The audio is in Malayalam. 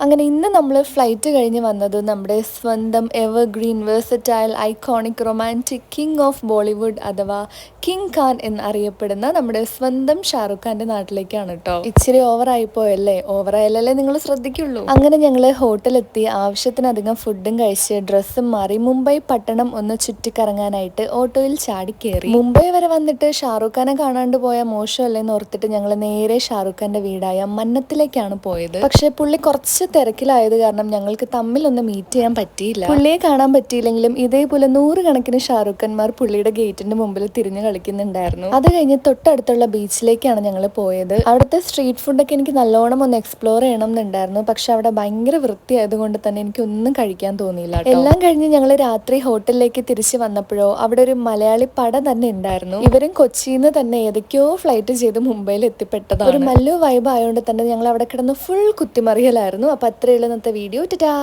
അങ്ങനെ ഇന്ന് നമ്മൾ ഫ്ലൈറ്റ് കഴിഞ്ഞ് വന്നത് നമ്മുടെ സ്വന്തം evergreen versatile iconic romantic king of Bollywood അഥവാ കിങ് ഖാൻ എന്നറിയപ്പെടുന്ന നമ്മുടെ സ്വന്തം ഷാറുഖ് ഖാന്റെ നാട്ടിലേക്കാണ് കേട്ടോ ഇച്ചിരി ഓവറായി പോയല്ലേ? ഓവറായാലല്ലേ നിങ്ങൾ ശ്രദ്ധിക്കുള്ളൂ. അങ്ങനെ ഞങ്ങൾ ഹോട്ടലെത്തി ആവശ്യത്തിനധികം ഫുഡും കഴിച്ച് ഡ്രസ്സും മാറി മുംബൈ പട്ടണം ഒന്ന് ചുറ്റിക്കറങ്ങാനായിട്ട് ഓട്ടോയിൽ ചാടി കയറി മുംബൈ വരെ വന്നിട്ട് ഷാറുഖ് ഖാനെ കാണാണ്ട് പോയ മോശമല്ലേന്ന് ഓർത്തിട്ട് ഞങ്ങൾ നേരെ ഷാറുഖ് ഖാന്റെ വീടായ മന്നത്തിലേക്കാണ് പോയത്. പക്ഷെ പുള്ളി കുറച്ച് തിരക്കിലായത് കാരണം ഞങ്ങൾക്ക് തമ്മിലൊന്ന് മീറ്റ് ചെയ്യാൻ പറ്റിയില്ല. പുള്ളിയെ കാണാൻ പറ്റിയില്ലെങ്കിലും ഇതേപോലെ നൂറുകണക്കിന് ഷാറുഖ് ഖാൻമാർ പുള്ളിയുടെ ഗേറ്റിന്റെ മുമ്പിൽ തിരിഞ്ഞു കളിക്കുന്നുണ്ടായിരുന്നു. അത് കഴിഞ്ഞ് തൊട്ടടുത്തുള്ള ബീച്ചിലേക്കാണ് ഞങ്ങൾ പോയത്. അവിടുത്തെ സ്ട്രീറ്റ് ഫുഡൊക്കെ എനിക്ക് നല്ലോണം ഒന്ന് എക്സ്പ്ലോർ ചെയ്യണം എന്നുണ്ടായിരുന്നു. പക്ഷെ അവിടെ ഭയങ്കര വൃത്തിയായതുകൊണ്ട് തന്നെ എനിക്ക് ഒന്നും കഴിക്കാൻ തോന്നിയില്ല എല്ലാം കഴിഞ്ഞ് ഞങ്ങൾ രാത്രി ഹോട്ടലിലേക്ക് തിരിച്ചു വന്നപ്പോഴോ അവിടെ ഒരു മലയാളി പട തന്നെ ഉണ്ടായിരുന്നു. ഇവരും കൊച്ചിയിൽ നിന്ന് തന്നെ ഏതൊക്കെയോ ഫ്ലൈറ്റ് ചെയ്ത് മുംബൈയിൽ എത്തിപ്പെട്ടതാണ്. ഒരു മല്ലു വൈബ് ആയതുകൊണ്ട് തന്നെ ഞങ്ങൾ അവിടെ കിടന്ന് ഫുൾ കുത്തിമറിയലായിരുന്നു. അപ്പൊ അത്രയുള്ള ഇന്നത്തെ വീഡിയോ ടാ